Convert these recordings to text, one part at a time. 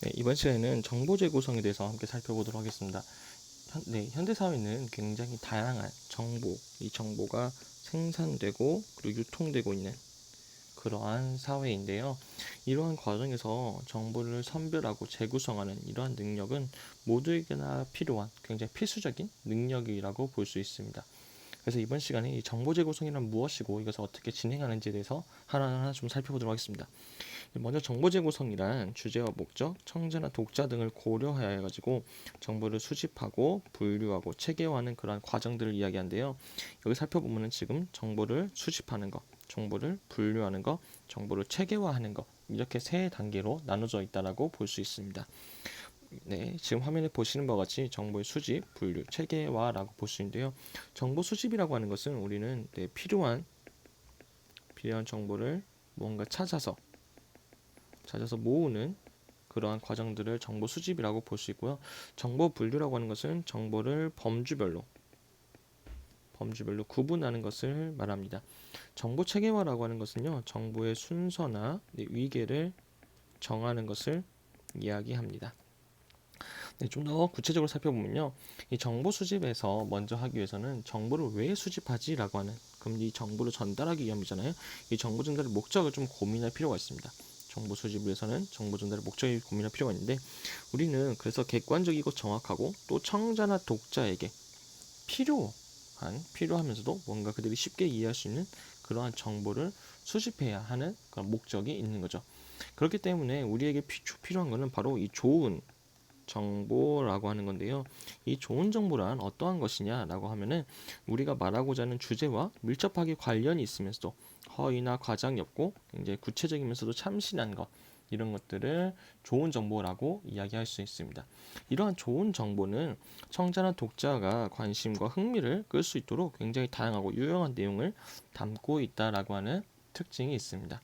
네, 이번 시간에는 정보제 구성에 대해서 함께 살펴보도록 하겠습니다. 현, 네, 현대 사회는 굉장히 다양한 정보, 이 정보가 생산되고 그리고 유통되고 있는 그러한 사회인데요. 이러한 과정에서 정보를 선별하고 재구성하는 이러한 능력은 모두에게나 필요한 굉장히 필수적인 능력이라고 볼 수 있습니다. 그래서 이번 시간에 이 정보 재구성이란 무엇이고 이것을 어떻게 진행하는지에 대해서 하나하나 좀 살펴보도록 하겠습니다. 먼저 정보 재구성이란 주제와 목적, 청자나 독자 등을 고려하여 가지고 정보를 수집하고 분류하고 체계화하는 그러한 과정들을 이야기한데요. 여기 살펴보면은 지금 정보를 수집하는 것, 정보를 분류하는 것, 정보를 체계화하는 것 이렇게 세 단계로 나눠져 있다라고 볼 수 있습니다. 네, 지금 화면에 보시는 바와 같이 정보의 수집, 분류, 체계화라고 볼 수 있는데요. 정보 수집이라고 하는 것은 우리는 네, 필요한 필요한 정보를 뭔가 찾아서 찾아서 모으는 그러한 과정들을 정보 수집이라고 볼 수 있고요. 정보 분류라고 하는 것은 정보를 범주별로 범주별로 구분하는 것을 말합니다. 정보 체계화라고 하는 것은요, 정보의 순서나 네, 위계를 정하는 것을 이야기합니다. 네, 좀 더 구체적으로 살펴보면요, 이 정보 수집에서 먼저 하기 위해서는 정보를 왜 수집하지라고 하는 그럼 이 정보를 전달하기 위함이잖아요. 이 정보 전달의 목적을 좀 고민할 필요가 있습니다. 정보 수집을 위해서는 정보 전달의 목적을 고민할 필요가 있는데 우리는 그래서 객관적이고 정확하고 또 청자나 독자에게 필요한 필요하면서도 뭔가 그들이 쉽게 이해할 수 있는 그러한 정보를 수집해야 하는 그런 목적이 있는 거죠. 그렇기 때문에 우리에게 피, 필요한 것은 바로 이 좋은 정보라고 하는 건데요. 이 좋은 정보란 어떠한 것이냐라고 하면은 우리가 말하고자 하는 주제와 밀접하게 관련이 있으면서도 허위나 과장이 없고 굉장히 구체적이면서도 참신한 것 이런 것들을 좋은 정보라고 이야기할 수 있습니다. 이러한 좋은 정보는 청자나 독자가 관심과 흥미를 끌 수 있도록 굉장히 다양하고 유용한 내용을 담고 있다라고 하는 특징이 있습니다.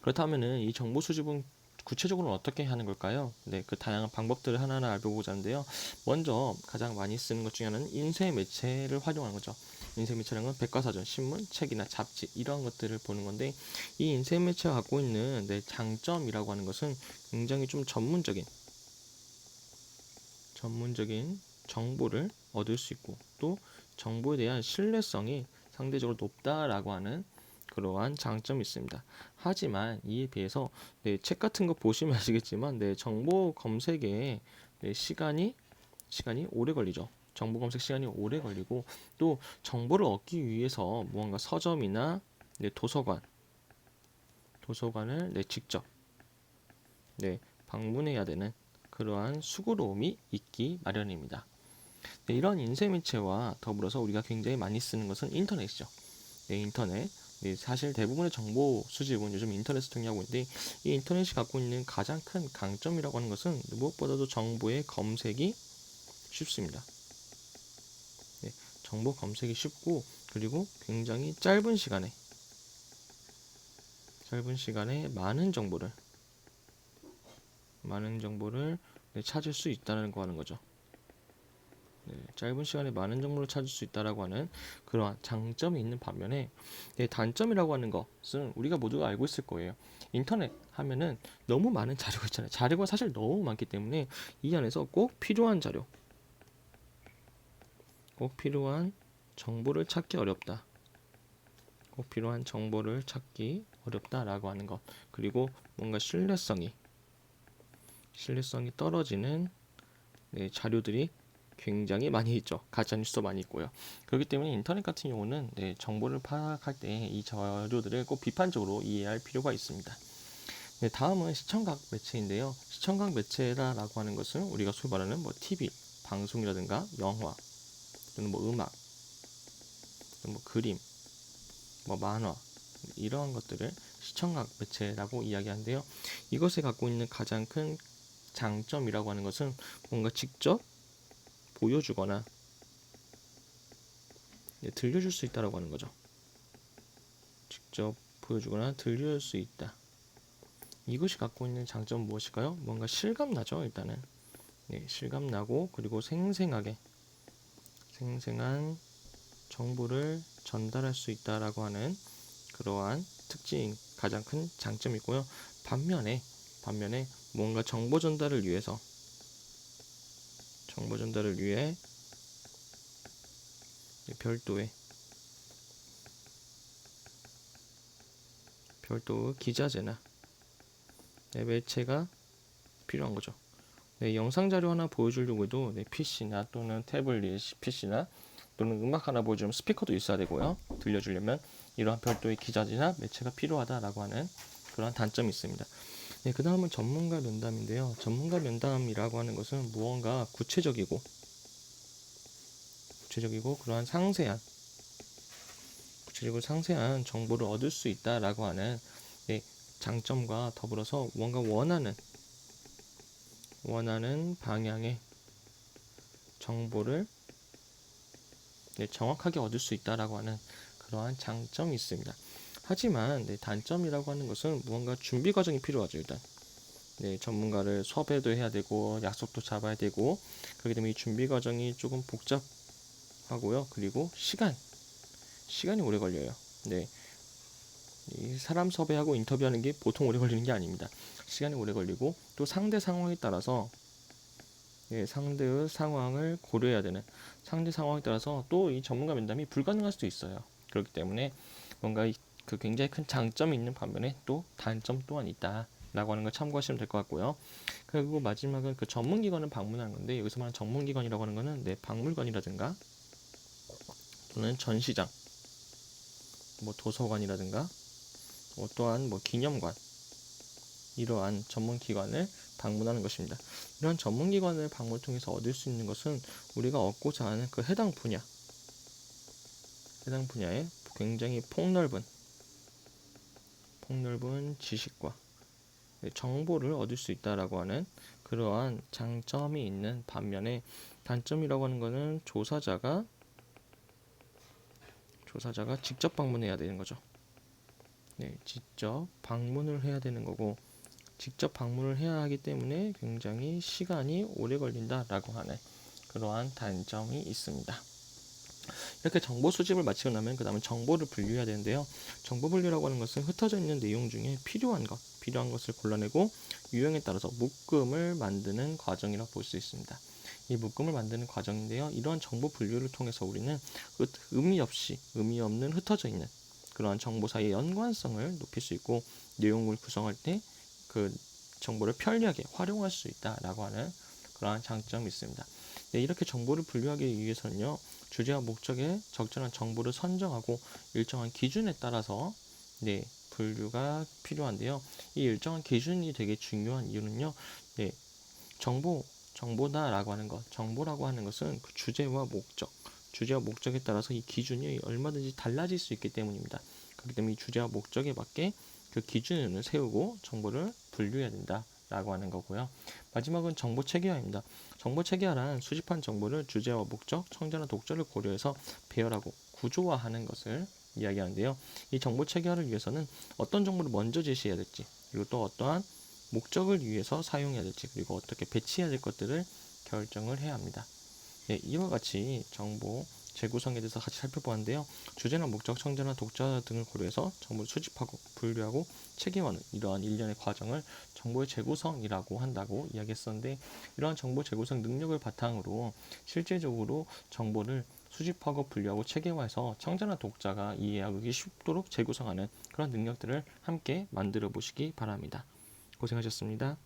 그렇다면은 이 정보 수집은 구체적으로 어떻게 하는 걸까요? 네, 그 다양한 방법들을 하나하나 알아보고자 하는데요. 먼저 가장 많이 쓰는 것 중에 하나는 인쇄 매체를 활용하는 거죠. 인쇄 매체라는 건 백과사전, 신문, 책이나 잡지 이런 것들을 보는 건데 이 인쇄 매체가 갖고 있는 네, 장점이라고 하는 것은 굉장히 좀 전문적인 전문적인 정보를 얻을 수 있고 또 정보에 대한 신뢰성이 상대적으로 높다라고 하는 그러한 장점이 있습니다. 하지만 이에 비해서 네, 책 같은 거 보시면 아시겠지만 네, 정보 검색에 네, 시간이 시간이 오래 걸리죠. 정보 검색 시간이 오래 걸리고 또 정보를 얻기 위해서 무언가 서점이나 네, 도서관 도서관을 네, 직접 네, 방문해야 되는 그러한 수고로움이 있기 마련입니다. 네, 이런 인쇄 매체와 더불어서 우리가 굉장히 많이 쓰는 것은 인터넷이죠. 네, 인터넷. 네, 사실 대부분의 정보 수집은 요즘 인터넷을 통해 하고 있는데 이 인터넷이 갖고 있는 가장 큰 강점이라고 하는 것은 무엇보다도 정보의 검색이 쉽습니다. 네, 정보 검색이 쉽고 그리고 굉장히 짧은 시간에 짧은 시간에 많은 정보를 많은 정보를 네, 찾을 수 있다는 거 하는 거죠. 네, 짧은 시간에 많은 정보를 찾을 수 있다라고 하는 그러한 장점이 있는 반면에 네, 단점이라고 하는 것은 우리가 모두가 알고 있을 거예요. 인터넷 하면은 너무 많은 자료가 있잖아요. 자료가 사실 너무 많기 때문에 이 안에서 꼭 필요한 자료, 꼭 필요한 정보를 찾기 어렵다. 꼭 필요한 정보를 찾기 어렵다라고 하는 것. 그리고 뭔가 신뢰성이 신뢰성이 떨어지는 네, 자료들이 굉장히 많이 있죠. 가짜 뉴스도 많이 있고요. 그렇기 때문에 인터넷 같은 경우는 네, 정보를 파악할 때 이 자료들을 꼭 비판적으로 이해할 필요가 있습니다. 네, 다음은 시청각 매체인데요. 시청각 매체라고 하는 것은 우리가 소위 말하는 뭐 TV, 방송이라든가 영화, 또는 뭐 음악, 또는 뭐 그림, 뭐 만화 이러한 것들을 시청각 매체라고 이야기하는데요. 이것에 갖고 있는 가장 큰 장점이라고 하는 것은 뭔가 직접 보여주거나 네, 들려줄 수 있다라고 하는 거죠. 직접 보여주거나 들려줄 수 있다. 이것이 갖고 있는 장점은 무엇일까요? 뭔가 실감 나죠, 일단은. 네, 실감 나고 그리고 생생하게 생생한 정보를 전달할 수 있다라고 하는 그러한 특징 가장 큰 장점이고요. 반면에 반면에 뭔가 정보 전달을 위해서 정보 전달을 위해 별도의 별도 기자재나 네, 매체가 필요한 거죠. 네, 영상 자료 하나 보여주려고 해도 네, PC나 또는 태블릿 PC나 또는 음악 하나 보여주면 스피커도 있어야 되고요. 들려주려면 이러한 별도의 기자재나 매체가 필요하다라고 하는 그런 단점이 있습니다. 네, 그 다음은 전문가 면담인데요. 전문가 면담이라고 하는 것은 무언가 구체적이고 구체적이고 그러한 상세한 구체적이고 상세한 정보를 얻을 수 있다라고 하는 네, 장점과 더불어서 무언가 원하는 원하는 방향의 정보를 네, 정확하게 얻을 수 있다라고 하는 그러한 장점이 있습니다. 하지만 네, 단점이라고 하는 것은 무언가 준비 과정이 필요하죠. 일단 네, 전문가를 섭외도 해야 되고 약속도 잡아야 되고 그렇기 때문에 이 준비 과정이 조금 복잡하고요. 그리고 시간 시간이 오래 걸려요. 네. 이 사람 섭외하고 인터뷰하는 게 보통 오래 걸리는 게 아닙니다. 시간이 오래 걸리고 또 상대 상황에 따라서 예, 상대의 상황을 고려해야 되는 상대 상황에 따라서 또 이 전문가 면담이 불가능할 수도 있어요. 그렇기 때문에 뭔가 이- 그 굉장히 큰 장점이 있는 반면에 또 단점 또한 있다 라고 하는 걸 참고하시면 될 것 같고요. 그리고 마지막은 그 전문기관을 방문하는 건데 여기서 말하는 전문기관이라고 하는 거는 내 박물관이라든가 또는 전시장, 뭐 도서관이라든가 뭐 또한 뭐 기념관 이러한 전문기관을 방문하는 것입니다. 이런 전문기관을 방문을 통해서 얻을 수 있는 것은 우리가 얻고자 하는 그 해당 분야, 해당 분야에 굉장히 폭넓은, 폭넓은 지식과 정보를 얻을 수 있다라고 하는 그러한 장점이 있는 반면에 단점이라고 하는 것은 조사자가 조사자가 직접 방문해야 되는 거죠. 네, 직접 방문을 해야 되는 거고 직접 방문을 해야 하기 때문에 굉장히 시간이 오래 걸린다라고 하는 그러한 단점이 있습니다. 이렇게 정보 수집을 마치고 나면 그 다음에 정보를 분류해야 되는데요. 정보 분류라고 하는 것은 흩어져 있는 내용 중에 필요한 것, 필요한 것을 골라내고 유형에 따라서 묶음을 만드는 과정이라고 볼수 있습니다. 이 묶음을 만드는 과정인데요. 이러한 정보 분류를 통해서 우리는 그 의미 없이 의미 없는 흩어져 있는 그러한 정보 사이의 연관성을 높일 수 있고 내용을 구성할 때 그 정보를 편리하게 활용할 수 있다라고 하는 그러한 장점이 있습니다. 네, 이렇게 정보를 분류하기 위해서는요. 주제와 목적에 적절한 정보를 선정하고 일정한 기준에 따라서 네, 분류가 필요한데요. 이 일정한 기준이 되게 중요한 이유는요. 네, 정보 정보다라고 하는 것, 정보라고 하는 것은 그 주제와 목적, 주제와 목적에 따라서 이 기준이 얼마든지 달라질 수 있기 때문입니다. 그렇기 때문에 이 주제와 목적에 맞게 그 기준을 세우고 정보를 분류해야 된다 라고 하는 거고요. 마지막은 정보 체계화입니다. 정보 체계화란 수집한 정보를 주제와 목적, 청자나 독자를 고려해서 배열하고 구조화하는 것을 이야기하는데요. 이 정보 체계화를 위해서는 어떤 정보를 먼저 제시해야 될지, 그리고 또 어떠한 목적을 위해서 사용해야 될지, 그리고 어떻게 배치해야 될 것들을 결정을 해야 합니다. 네, 이와 같이 정보 재구성에 대해서 같이 살펴보았는데요. 주제나 목적, 청자나 독자 등을 고려해서 정보를 수집하고 분류하고 체계화하는 이러한 일련의 과정을 정보의 재구성이라고 한다고 이야기했었는데 이러한 정보 재구성 능력을 바탕으로 실제적으로 정보를 수집하고 분류하고 체계화해서 청자나 독자가 이해하기 쉽도록 재구성하는 그런 능력들을 함께 만들어 보시기 바랍니다. 고생하셨습니다.